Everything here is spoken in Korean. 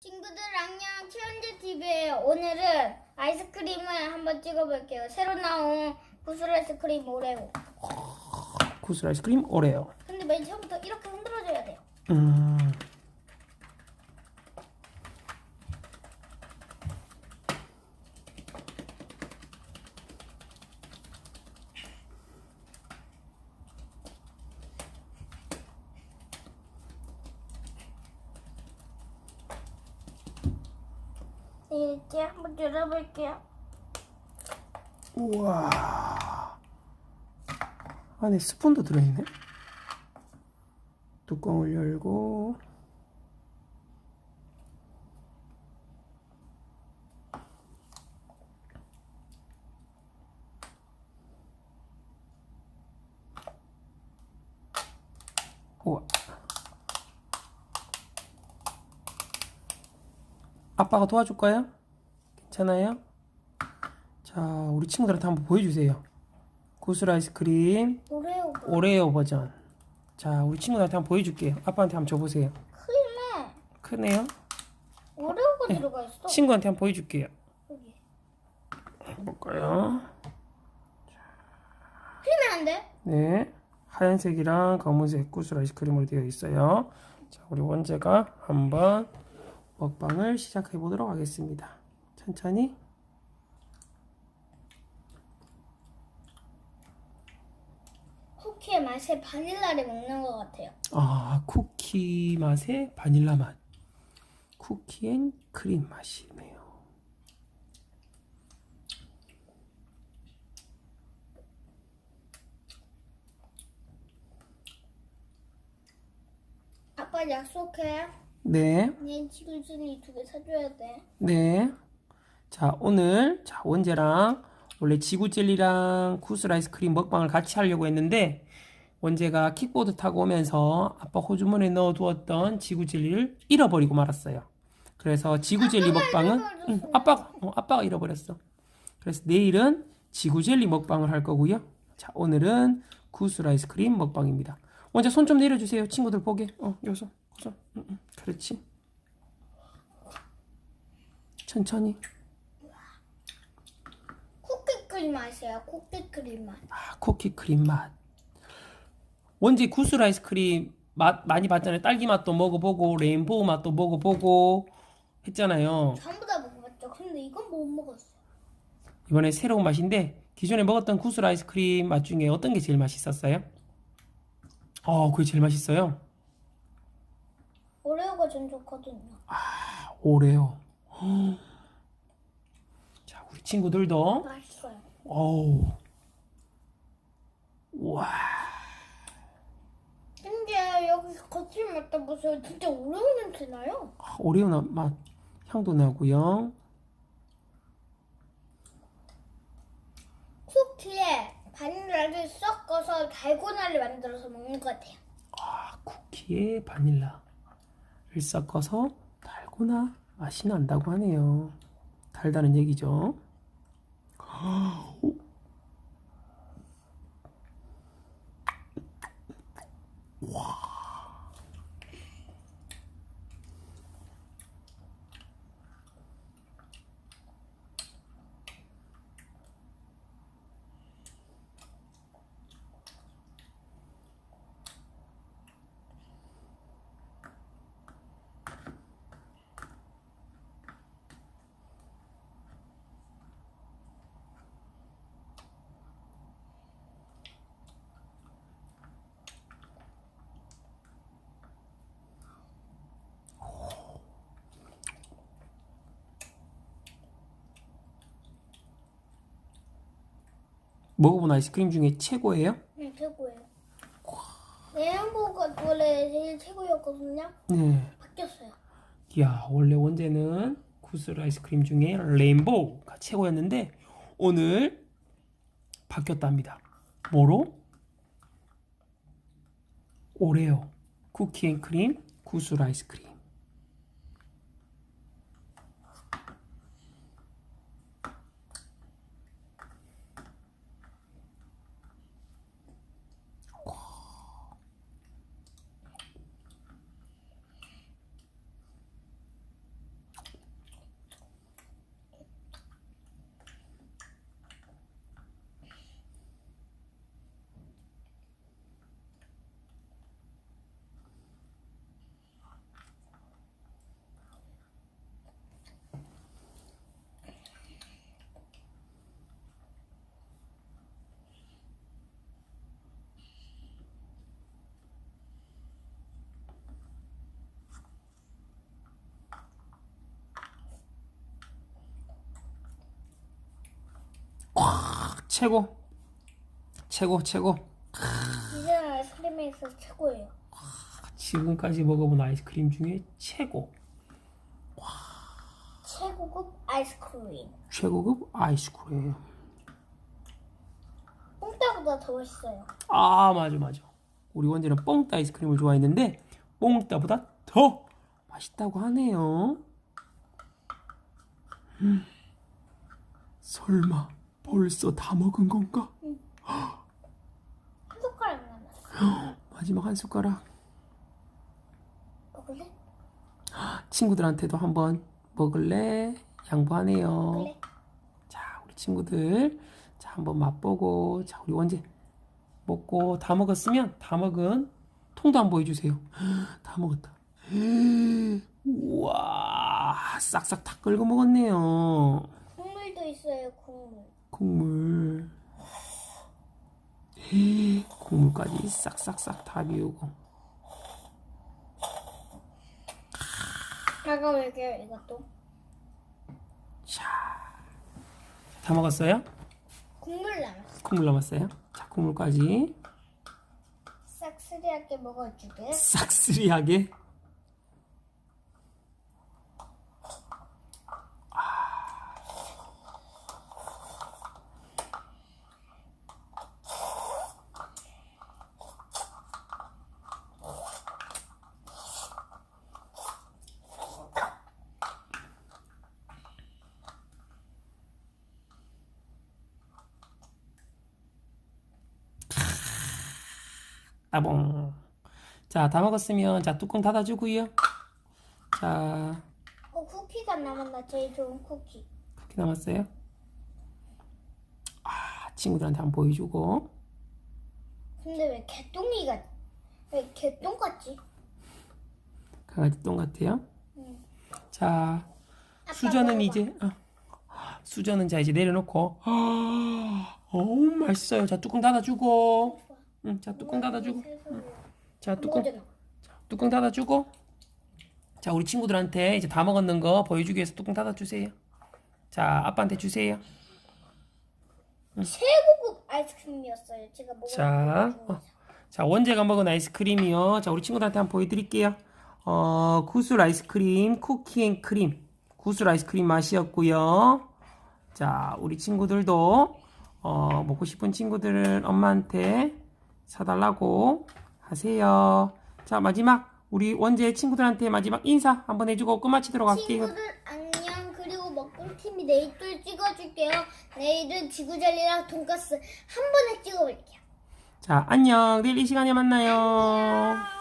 친구들 안녕 최현재 TV에 오늘은 아이스크림을 한번 찍어볼게요. 새로 나온 구슬 아이스크림 오레오. 구슬 아이스크림 오레오. 근데 맨 처음부터 이렇게 흔들어줘야 돼요. 음. 이제 한번 열어볼게요. 우와. 안에 스푼도 들어있네. 뚜껑을 열고 우와. 아빠가 도와줄까요? 괜찮아요? 자, 우리 친구들한테 한번 보여주세요. 구슬 아이스크림 오레오 오레오 버전. 자, 우리 친구들한테 한번 보여줄게요. 아빠한테 한번 줘보세요. 크림에 크네요. 오레오가 들어가 있어. 친구한테 한번 보여줄게요. 여기. 볼까요? 크림이 안 돼? 네. 하얀색이랑 검은색 구슬 아이스크림으로 되어 있어요. 자, 우리 원재가 한번 먹방을 시작해 보도록 하겠습니다. 천천히. 쿠키 의 맛에 바닐라를 먹는 것 같아요. 아, 쿠키 맛에 바닐라 맛. 쿠키 앤 크림 맛이네요. 아빠 약속해. 네. 내 지구준이 두 개 사줘야 돼. 네. 자, 오늘 자, 원재랑 원래 지구 젤리랑 구슬 아이스크림 먹방을 같이 하려고 했는데 원재가 킥보드 타고 오면서 아빠 호주머니에 넣어 두었던 지구 젤리를 잃어버리고 말았어요. 그래서 지구 젤리 먹방은 응, 아빠가 어, 아빠가 잃어버렸어. 그래서 내일은 지구 젤리 먹방을 할 거고요. 자, 오늘은 구슬 아이스크림 먹방입니다. 원재 손좀 내려주세요. 친구들 보게. 어, 여기서. 여기서. 응, 응, 그렇지. 천천히. 쿠키 크림 맛이야. 쿠키 크림 맛. 아, 쿠키 크림 맛. 원재 구슬 아이스크림 맛 많이 봤잖아요. 딸기 맛도 먹어보고 레인보우 맛도 먹어보고 했잖아요. 전부 다 먹어봤죠. 근데 이건 못 먹었어. 이번에 새로운 맛인데 기존에 먹었던 구슬 아이스크림 맛 중에 어떤 게 제일 맛있었어요? 어, 그게 제일 맛있어요. 오레오가 전 좋거든요. 아, 오레오. 자, 우리 친구들도 맛있어요. 어우. 우와. 근데 여기 거칠 맡아보세요. 진짜 오레오 냄새 나요. 오레오 나- 맛 향도 나고요. 쿠키에 바닐라를 섞어서 달고나를 만들어서 먹는 것 같아요. 아, 쿠키에 바닐라를 섞어서 달고나 맛이 난다고 하네요. 달다는 얘기죠. 오. 먹어본 아이스크림 중에 최고예요? 네, 최고예요. 내 햄버거가 원래 제일 최고였거든요. 네. 바뀌었어요. 야, 원래 원제는 구슬 아이스크림 중에 레인보우가 최고였는데 오늘 바뀌었답니다. 뭐로? 오레오, 쿠키앤크림, 구슬 아이스크림. 최고. 최고, 최고. 이제는 아이스크림에서 최고예요. 지금까지 먹어본 아이스크림 중에 최고. 최고급 아이스크림. 최고급 아이스크림. 뽕따보다 더 맛있어요. 아, 맞아, 맞아. 우리 원재는 뽕따 아이스크림을 좋아했는데, 뽕따보다 더 맛있다고 하네요. 음, 설마 벌써 다 먹은 건가? 한 숟가락 남았어. 마지막 한 숟가락. 먹을래? 친구들한테도 한번 먹을래? 양보하네요. 그래. 자, 우리 친구들. 자, 한번 맛보고. 자, 우리 원재 먹고 다 먹었으면 다 먹은 통도 한번 보여주세요. 다 먹었다. 우와, 싹싹 다 긁어 먹었네요. 국물. 국물. 국물까지 싹싹싹 다 비우고. 다가올게요. 이것도. 자, 다 먹었어요? 국물 남았어. 국물 남았어요? 자, 국물까지 싹쓸이하게 먹어주게. 싹쓸이하게. 따봉. 자, 다 먹었으면 자 뚜껑 닫아주고요. 자, 어, 쿠키가 남았나? 제일 좋은 쿠키. 그렇게 남았어요. 아, 친구들한테 한번 보여주고. 근데 왜 개똥이가 왜 개똥 같지? 강아지 똥 같아요. 응. 자, 아빠 수저는 먹어봐. 이제 어, 수저는 자 이제 내려놓고. 아, 어우 맛있어요. 자 뚜껑 닫아주고. 응, 자 뚜껑 닫아주고. 자 뚜껑 먹어줘. 뚜껑 닫아주고. 자 우리 친구들한테 이제 다 먹었는 거 보여주기 위해서 뚜껑 닫아주세요. 자 아빠한테 주세요. 최고급 아이스크림이었어요. 제가 먹은 자, 것 어, 자 원재가 먹은 아이스크림이요. 자 우리 친구들한테 한번 보여드릴게요. 어 구슬 아이스크림 쿠키앤크림 구슬 아이스크림 맛이었고요. 자 우리 친구들도 어 먹고 싶은 친구들은 엄마한테 사달라고 하세요. 자 마지막 우리 원재 친구들한테 마지막 인사 한번 해주고 끝마치도록 할게요. 친구들 안녕. 그리고 먹방 팀이 내일 또 찍어줄게요. 내일은 지구젤리랑 돈가스 한 번에 찍어볼게요. 자 안녕 내일 이 시간에 만나요. 안녕.